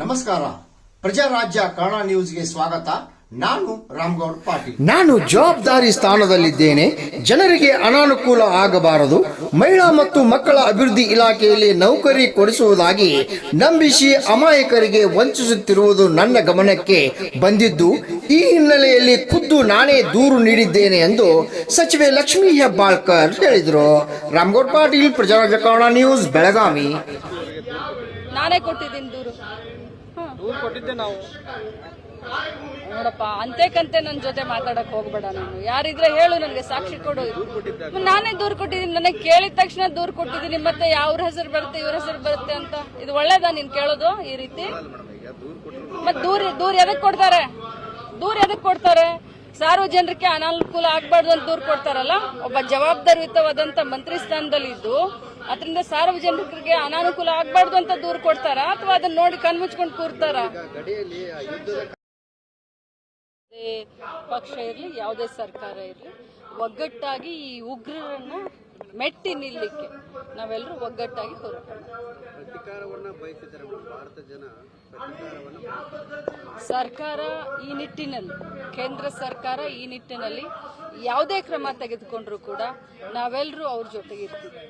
ನಮಸ್ಕಾರ. ಪ್ರಜಾರಾಜ್ಯ ಕನ್ನಡ ನ್ಯೂಸ್ಗೆ ಸ್ವಾಗತ. ನಾನು ರಾಮ್ಗೌಡ್ ಪಾಟೀಲ್. ನಾನು ಜವಾಬ್ದಾರಿ ಸ್ಥಾನದಲ್ಲಿದ್ದೇನೆ. ಜನರಿಗೆ ಅನಾನುಕೂಲ ಆಗಬಾರದು. ಮಹಿಳಾ ಮತ್ತು ಮಕ್ಕಳ ಅಭಿವೃದ್ಧಿ ಇಲಾಖೆಯಲ್ಲಿ ನೌಕರಿ ಕೊಡಿಸುವುದಾಗಿ ನಂಬಿಸಿ ಅಮಾಯಕರಿಗೆ ವಂಚಿಸುತ್ತಿರುವುದು ನನ್ನ ಗಮನಕ್ಕೆ ಬಂದಿದ್ದು, ಈ ಹಿನ್ನೆಲೆಯಲ್ಲಿ ಖುದ್ದು ನಾನೇ ದೂರು ನೀಡಿದ್ದೇನೆ ಎಂದು ಸಚಿವೆ ಲಕ್ಷ್ಮೀ ಹೆಬ್ಬಾಳ್ಕರ್ ಹೇಳಿದರು. ರಾಮ್ಗೌಡ್ ಪಾಟೀಲ್ ಪ್ರಜಾರಾಜ್ಯ ನ್ಯೂಸ್, ಬೆಳಗಾವಿ. ನಾನೇ ಕೊಟ್ಟಿದ್ದೀನಿ ದೂರು. ದೂರು ಕೊಟ್ಟಿದ್ದೆ ನಾವು. ನೋಡಪ್ಪ ಅಂತೆಕಂತೆ ನನ್ನ ಜೊತೆ ಮಾತಾಡಕ್ ಹೋಗ್ಬೇಡ ನಾನು. ಯಾರಿದ್ರೆ ಹೇಳು ನನಗೆ ಸಾಕ್ಷಿ ಕೊಡು. ನಾನೇ ದೂರು ಕೊಟ್ಟಿದ್ದೀನಿ. ನನಗೆ ಕೇಳಿದ ತಕ್ಷಣ ದೂರು ಕೊಟ್ಟಿದ್ದೀನಿ. ಮತ್ತೆ ಯಾವ್ರ ಹೆಸರು ಬರುತ್ತೆ ಇವ್ರ ಹೆಸರು ಬರುತ್ತೆ ಅಂತ. ಇದು ಒಳ್ಳೇದಾ ನೀನ್ ಕೇಳೋದು ಈ ರೀತಿ? ಮತ್ ದೂರ ದೂರ ಎದಕ್ ಕೊಡ್ತಾರೆ? ದೂರ ಎದಕ್ ಕೊಡ್ತಾರೆ? ಸಾರ್ವಜನಿಕರಿಗೆ ಅನಾನುಕೂಲ ಆಗ್ಬಾರ್ದು ಅಂತ ದೂರು ಕೊಡ್ತಾರಲ್ಲ ಒಬ್ಬ ಜವಾಬ್ದಾರಿಯುತವಾದಂತ ಮಂತ್ರಿ ಸ್ಥಾನದಲ್ಲಿ ಇದ್ದು ಅದರಿಂದ ಸಾರ್ವಜನಿಕರಿಗೆ ಅನಾನುಕೂಲ ಆಗ್ಬಾರ್ದು ಅಂತ ದೂರು ಕೊಡ್ತಾರ ಅಥವಾ ಅದನ್ನ ನೋಡಿ ಕಣ್ಮುಚ್ಕೊಂಡು ಕೂರ್ತಾರ ಪಕ್ಷ ಇರಲಿ ಯಾವುದೇ ಸರ್ಕಾರ ಇರಲಿ ಒಗ್ಗಟ್ಟಾಗಿ ಈ ಉಗ್ರರನ್ನ ಮೆಟ್ಟಿ ನಿಲ್ಲಕ್ಕೆ ನಾವೆಲ್ಲರೂ ಒಗ್ಗಟ್ಟಾಗಿ ಹೋರಾಟ ಮಾಡ್ತೀವಿ. ಪ್ರತಿಕಾರವನ್ನ ಭಾರತ ಜನ ಪ್ರತಿಕಾರವನ್ನ ಸರ್ಕಾರ ಈ ನಿಟ್ಟಿನಲ್ಲಿ ಕೇಂದ್ರ ಸರ್ಕಾರ ಈ ನಿಟ್ಟಿನಲ್ಲಿ ಯಾವುದೇ ಕ್ರಮ ತೆಗೆದುಕೊಂಡರೂ ಕೂಡ ನಾವೆಲ್ಲರೂ ಅವ್ರ ಜೊತೆಗೆ ಇರ್ತೀವಿ.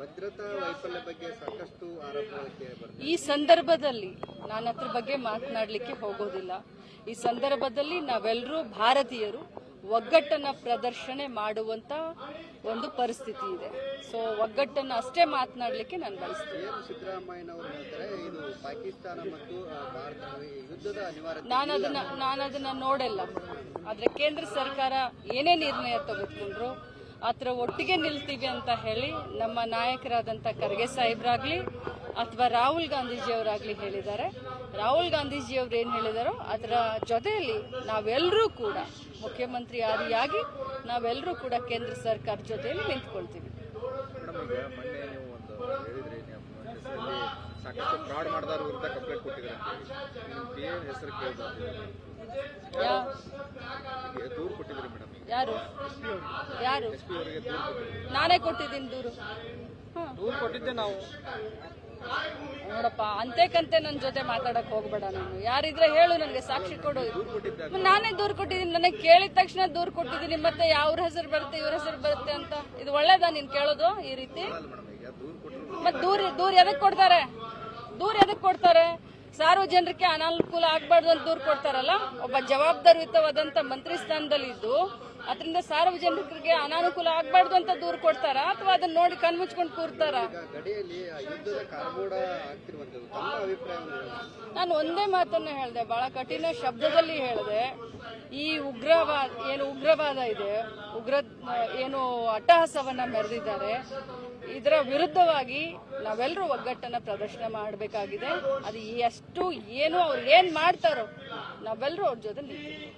ಭದ್ರತಾ ವೈಫಲ್ಯ ಬಗ್ಗೆ ಸಾಕಷ್ಟು ಆರೋಪಗಳು ಈ ಸಂದರ್ಭದಲ್ಲಿ ನಾನು ಅದ್ರ ಬಗ್ಗೆ ಮಾತನಾಡಲಿಕ್ಕೆ ಹೋಗೋದಿಲ್ಲ. ಈ ಸಂದರ್ಭದಲ್ಲಿ ನಾವೆಲ್ಲರೂ ಭಾರತೀಯರು. ಒಗ್ಗಟ್ಟನ್ನ ಪ್ರದರ್ಶನೆ ಮಾಡುವಂತ ಒಂದು ಪರಿಸ್ಥಿತಿ ಇದೆ. ಸೊ ಒಗ್ಗಟ್ಟನ್ನು ಅಷ್ಟೇ ಮಾತನಾಡಲಿಕ್ಕೆ ನಾನು ಬಯಸ್ತೀನಿ. ಆ, ನಾನು ಅದನ್ನ ನಾನು ಅದನ್ನ ನೋಡಲ್ಲ. ಆದ್ರೆ ಕೇಂದ್ರ ಸರ್ಕಾರ ಏನೇ ನಿರ್ಣಯ ತೆಗೆದುಕೊಂಡ್ರು ಆತರ ಒಟ್ಟಿಗೆ ನಿಲ್ತೀವಿ ಅಂತ ಹೇಳಿ ನಮ್ಮ ನಾಯಕರಾದಂಥ ಖರ್ಗೆ ಸಾಹೇಬ್ರಾಗ್ಲಿ ಅಥವಾ ರಾಹುಲ್ ಗಾಂಧೀಜಿಯವರಾಗ್ಲಿ ಹೇಳಿದ್ದಾರೆ. ರಾಹುಲ್ ಗಾಂಧೀಜಿಯವರು ಏನು ಹೇಳಿದಾರೋ ಅದರ ಜೊತೆಯಲ್ಲಿ ನಾವೆಲ್ಲರೂ ಕೂಡ ಮುಖ್ಯಮಂತ್ರಿ ಆದಿಯಾಗಿ ನಾವೆಲ್ಲರೂ ಕೂಡ ಕೇಂದ್ರ ಸರ್ಕಾರ ಜೊತೆಯಲ್ಲಿ ನಿಂತ್ಕೊಳ್ತೀವಿ. ಯಾರು? ಯಾರು? ನಾನೇ ಕೊಟ್ಟಿದ್ದೀನಿ ದೂರು. ನಾವು. ನೋಡಪ್ಪ ಅಂತೆಕಂತೆ ನನ್ನ ಜೊತೆ ಮಾತಾಡಕ್ ಹೋಗ್ಬೇಡ ನಾನು. ಯಾರಿದ್ರೆ ಹೇಳು, ನನಗೆ ಸಾಕ್ಷಿ ಕೊಡು. ನಾನೇ ದೂರು ಕೊಟ್ಟಿದ್ದೀನಿ, ನನಗೆ ಕೇಳಿದ ತಕ್ಷಣ ದೂರು ಕೊಟ್ಟಿದ್ದೀನಿ, ಮತ್ತೆ ಯಾವ್ರ ಹೆಸರು ಬರುತ್ತೆ, ಇವ್ರ ಹೆಸರು ಬರುತ್ತೆ ಅಂತ. ಇದು ಒಳ್ಳೇದಾ ನೀನ್ ಕೇಳೋದು ಈ ರೀತಿ? ಮತ್ ದೂರ ದೂರ ಎದಕ್ ಕೊಡ್ತಾರೆ? ದೂರ ಎದಕ್ ಕೊಡ್ತಾರೆ? ಸಾರ್ವಜನಿಕರಿಗೆ ಅನಾನುಕೂಲ ಆಗ್ಬಾರ್ದು ಅಂತ ದೂರು ಕೊಡ್ತಾರಲ್ಲ? ಒಬ್ಬ ಜವಾಬ್ದಾರಿಯುತವಾದಂತ ಮಂತ್ರಿ ಸ್ಥಾನದಲ್ಲಿದ್ದು ಅದರಿಂದ ಸಾರ್ವಜನಿಕರಿಗೆ ಅನಾನುಕೂಲ ಆಗ್ಬಾರ್ದು ಅಂತ ದೂರು ಕೊಡ್ತಾರ? ಅಥವಾ ಅದನ್ನ ನೋಡಿ ಕಣ್ಮುಚ್ಕೊಂಡು ಕೂರ್ತಾರ. ನಾನು ಒಂದೇ ಮಾತನ್ನ ಹೇಳಿದೆ ಬಹಳ ಕಠಿಣ ಶಬ್ದದಲ್ಲಿ ಹೇಳಿದೆ. ಈ ಉಗ್ರವಾದ ಏನು ಉಗ್ರವಾದ ಇದೆ ಉಗ್ರ ಏನು ಅಟ್ಟಹಾಸವನ್ನ ಮೆರೆದಿದ್ದಾರೆ. ಇದರ ವಿರುದ್ಧವಾಗಿ ನಾವೆಲ್ಲರೂ ಒಗ್ಗಟ್ಟನ್ನ ಪ್ರದರ್ಶನ ಮಾಡಬೇಕಾಗಿದೆ. ಅದು ಎಷ್ಟು ಏನು ಅವ್ರು ಏನ್ ಮಾಡ್ತಾರೋ ನಾವೆಲ್ಲರೂ ಅವ್ರ ಜೊತೆ ನಿಲ್ತೀವಿ